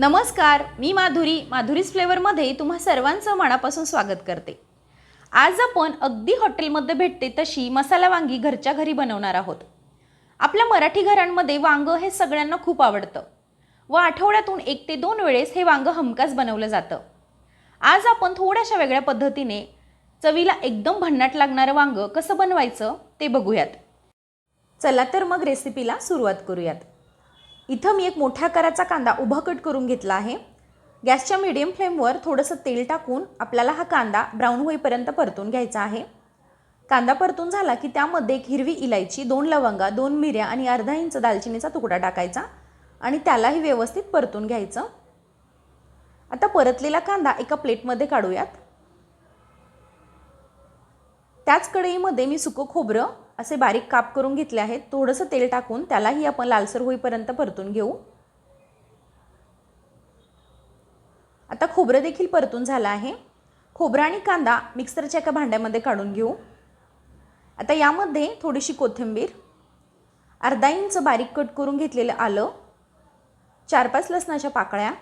नमस्कार मी माधुरी. माधुरीज फ्लेवरमध्ये तुम्हा सर्वांचं मनापासून स्वागत करते. आज आपण अगदी हॉटेलमध्ये भेटते तशी मसाला वांगी घरच्या घरी बनवणार आहोत. आपल्या मराठी घरांमध्ये वांगं हे सगळ्यांना खूप आवडतं. व आठवड्यातून एक ते दोन वेळेस हे वांगं हमखास बनवलं जातं. आज आपण थोड्याशा वेगळ्या पद्धतीने चवीला एकदम भन्नाट लागणारं वांगं कसं बनवायचं ते बघूयात. चला तर मग रेसिपीला सुरुवात करूयात. इथं मी एक मोठ्या आकाराचा कांदा उभा कट करून घेतला आहे. गॅसच्या मिडियम फ्लेमवर थोडंसं तेल टाकून आपल्याला हा कांदा ब्राऊन होईपर्यंत परतून घ्यायचा आहे. कांदा परतून झाला की त्यामध्ये एक हिरवी इलायची दोन लवंगा दोन मिऱ्या आणि अर्धा इंच दालचिनीचा तुकडा टाकायचा आणि त्यालाही व्यवस्थित परतून घ्यायचं. आता परतलेला कांदा एका प्लेटमध्ये काढूयात. त्याच कढईमध्ये मी सुकं खोबरं असे बारीक काप करून घेतले आहेत. थोडंसं तेल टाकून त्यालाही आपण लालसर होईपर्यंत परतून घेऊ. आता खोबरं देखील परतून झालं आहे. खोबरं आणि कांदा मिक्सरच्या एका भांड्यामध्ये काढून घेऊ. आता यामध्ये थोडीशी कोथिंबीर अर्धा इंच बारीक कट करून घेतलेलं आलं चार पाच लसणाच्या पाकळ्या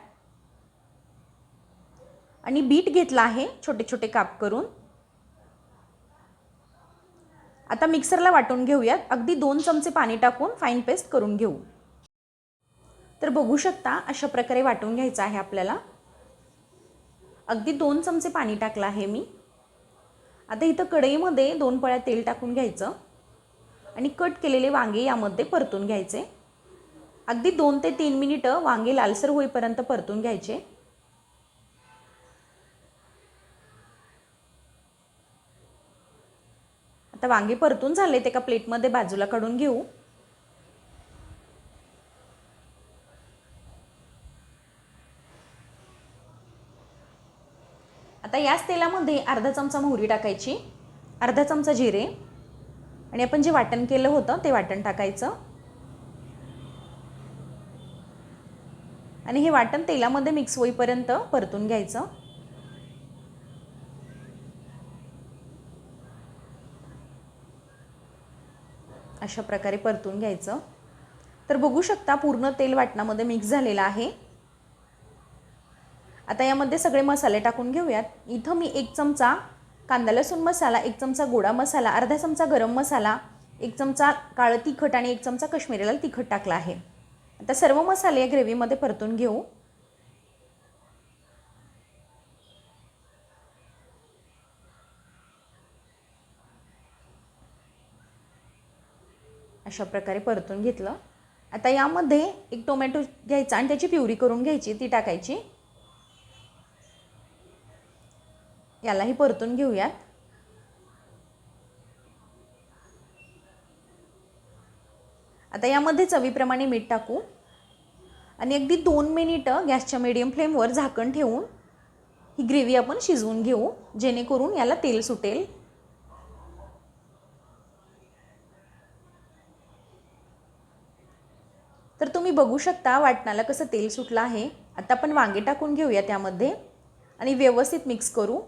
आणि बीट घेतला आहे छोटे छोटे काप करून. आता मिक्सरला वाटून घेऊयात. अगदी दोन चमचे पाणी टाकून फाईन पेस्ट करून घेऊ. तर बघू शकता अशा प्रकारे वाटून घ्यायचं आहे आपल्याला. अगदी दोन चमचे पाणी टाकलं आहे मी. आता इथं कढईमध्ये दोन पळ्या तेल टाकून घ्यायचं. आणि कट केलेले वांगे यामध्ये परतून घ्यायचे. अगदी दोन ते तीन मिनिटं वांगे लालसर होईपर्यंत परतून घ्यायचे. आता वांगे परतून झाले ते एका प्लेटमध्ये बाजूला काढून घेऊ. आता याच तेलामध्ये अर्धा चमचा मोहरी टाकायची अर्धा चमचा जिरे आणि आपण जे वाटण केलं होतं ते वाटण टाकायचं. आणि हे वाटण तेलामध्ये मिक्स होईपर्यंत परतून घ्यायचं. अशा प्रकारे परतून घ्यायचं. तर बघू शकता पूर्ण तेल वाटणामध्ये मिक्स झालेलं आहे. आता यामध्ये सगळे मसाले टाकून घेऊयात. इथं मी एक चमचा कांदा लसूण मसाला एक चमचा गोडा मसाला अर्धा चमचा गरम मसाला एक चमचा काळं तिखट आणि एक चमचा कश्मीरीला तिखट टाकला आहे. आता सर्व मसाले या ग्रेव्हीमध्ये परतून घेऊ. अशा प्रकारे परतून घेतलं. आता यामध्ये एक टोमॅटो घ्यायचा आणि त्याची प्युरी करून घ्यायची ती टाकायची. यालाही परतून घेऊयात. आता यामध्ये चवीप्रमाणे मीठ टाकू. आणि अगदी दोन मिनिटं गॅसच्या मिडियम फ्लेमवर झाकण ठेवून ही ग्रेव्ही आपण शिजवून घेऊ जेणेकरून याला तेल सुटेल तर तुम्ही बघू शकता वाटणाला कसं तेल सुटलं आहे. आता आपण वांगे टाकून घेऊया त्यामध्ये. आणि व्यवस्थित मिक्स करू.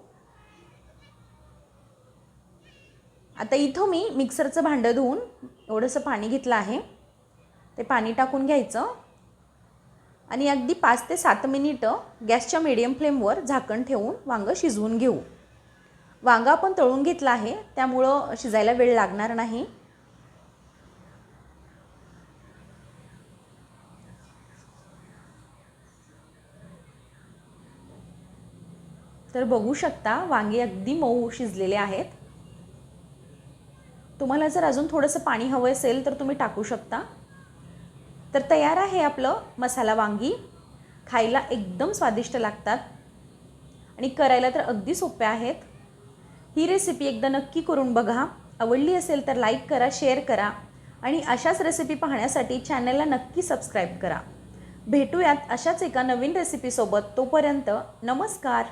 आता इथं मी मिक्सरचं भांडं धुवून एवढंसं पाणी घेतलं आहे. ते पाणी टाकून घ्यायचं. आणि अगदी पाच ते सात मिनिटं गॅसच्या मिडियम फ्लेमवर झाकण ठेवून वांगं शिजवून घेऊ. वांगं आपण तळून घेतलं आहे त्यामुळं शिजायला वेळ लागणार नाही. तर बघू शकता वांगे अगदी मऊ शिजलेले आहेत. तुम्हाला जर अजून थोडंसं पाणी हवं असेल तर तुम्ही टाकू शकता. तर तयार आहे आपलं मसाला वांगी. खायला एकदम स्वादिष्ट लागतात. आणि करायला तर अगदी सोप्या आहेत. ही रेसिपी एकदा नक्की करून बघा. आवडली असेल तर लाईक करा शेअर करा. आणि अशाच रेसिपी पाहण्यासाठी चॅनलला नक्की सबस्क्राईब करा. भेटूयात अशाच एका नवीन रेसिपीसोबत तोपर्यंत नमस्कार.